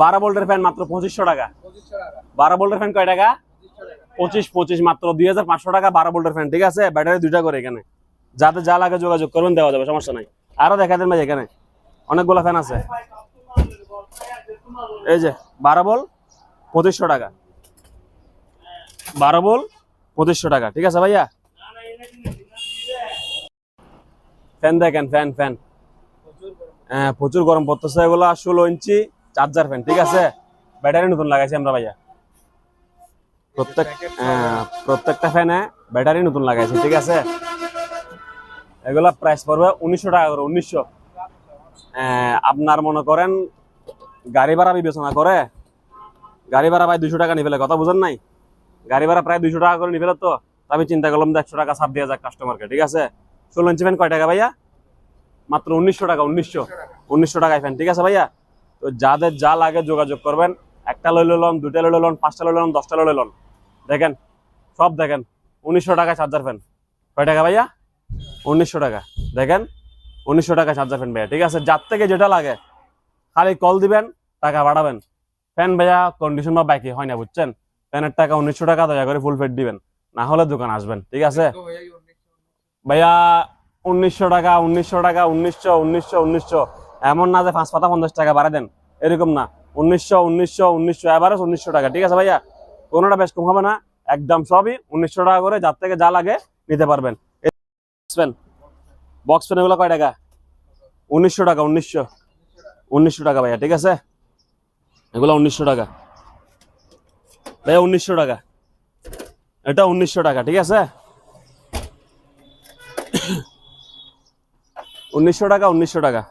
বারো ভোল্টের ফ্যান মাত্র পঁচিশশো টাকা। বারো ভোল্টের ফ্যান কয় টাকা? পঁচিশ পঁচিশ মাত্র দুই হাজার পাঁচশো টাকা, বারো ভোল্টের ফ্যান ঠিক আছে? ব্যাটারি দুইটা করে এখানে। যাতে যা লাগে যোগাযোগ করবেন, দেওয়া যাবে, সমস্যা নাই। আরও দেখা দেন ভাই এখানে। অনেকগুলো ফ্যান আছে। এই যে, বারো বল, পঁচিশশো টাকা। বারো বল, পঁচিশশো টাকা, ঠিক আছে ভাইয়া? ফ্যান দেখেন ফ্যান ফ্যান হ্যাঁ প্রচুর গরম পড়তেছে। এগুলো ষোলো ইঞ্চি। চার্জার ফ্যান ঠিক আছে? ব্যাটারি নতুন লাগাইছি আমরা ভাইয়া। প্রত্যেক প্রত্যেকটা ফ্যানে ব্যাটারি নতুন লাগাইছি, ঠিক আছে? এগুলা প্রাইস পড়বে উনিশশো টাকা করে, উনিশশো। আপনার মনে করেন গাড়ি ভাড়া বিবেচনা করে, গাড়ি ভাড়া ভাই দুইশো টাকা নিবে কথা বুঝেন নাই? গাড়ি ভাড়া প্রায় দুইশো টাকা করে নিবে তো আমি চিন্তা করলাম যে একশো টাকা ছাড় দিয়ে যাক কাস্টমারকে ঠিক আছে? ষোলো ইঞ্চি ফ্যান কয় টাকা ভাইয়া? মাত্র উনিশশো টাকা, উনিশশো। উনিশশো টাকায় ফ্যান ঠিক আছে ভাইয়া? তো যাদের যা লাগে যোগাযোগ করবেন। একটা লইলে লন দুটা লইলে লন পাঁচটা লইলে লন দশটা লইলে লন দেখেন, সব দেখেন, উনিশশো টাকা চার্জার ফ্যান কয় টাকা ভাইয়া? উনিশশো টাকা। দেখেন, উনিশশো টাকা চার্জার ফ্যান ভাইয়া, ঠিক আছে? যার থেকে যেটা লাগে, খালি কল দিবেন, টাকা বাড়াবেন। ফ্যান ভাইয়া কন্ডিশন বা বাইকে হয় না, বুঝছেন? ফ্যানের টাকা উনিশশো টাকা, দয়া করে ফুল ফেট দিবেন। না হলে দোকান আসবেন, ঠিক আছে? ভাইয়া, উনিশশো টাকা উনিশশো টাকা, উনিশশো উনিশশো উনিশশো। এমন না যে পাঁচ পাতা পঞ্চাশ টাকা বাড়া দেন। এরকম না। উনিশশো উনিশশো উনিশশো এভারেজ উনিশশো টাকা, ঠিক আছে ভাইয়া? কোনোটা বেশ কম হবে না, একদম সবই উনিশশো টাকা করে যার থেকে যা লাগে নিতে পারবেন। ফ্যান বক্স ফ্যান এগুলো কয় টাকা? উনিশশো টাকা, উনিশশো। উনিশশো টাকা ভাইয়া, ঠিক আছে? এগুলো উনিশশো টাকা। ভাইয়া, উনিশশো টাকা। এটা উনিশশো টাকা, ঠিক আছে? উনিশশো টাকা উনিশশো টাকা।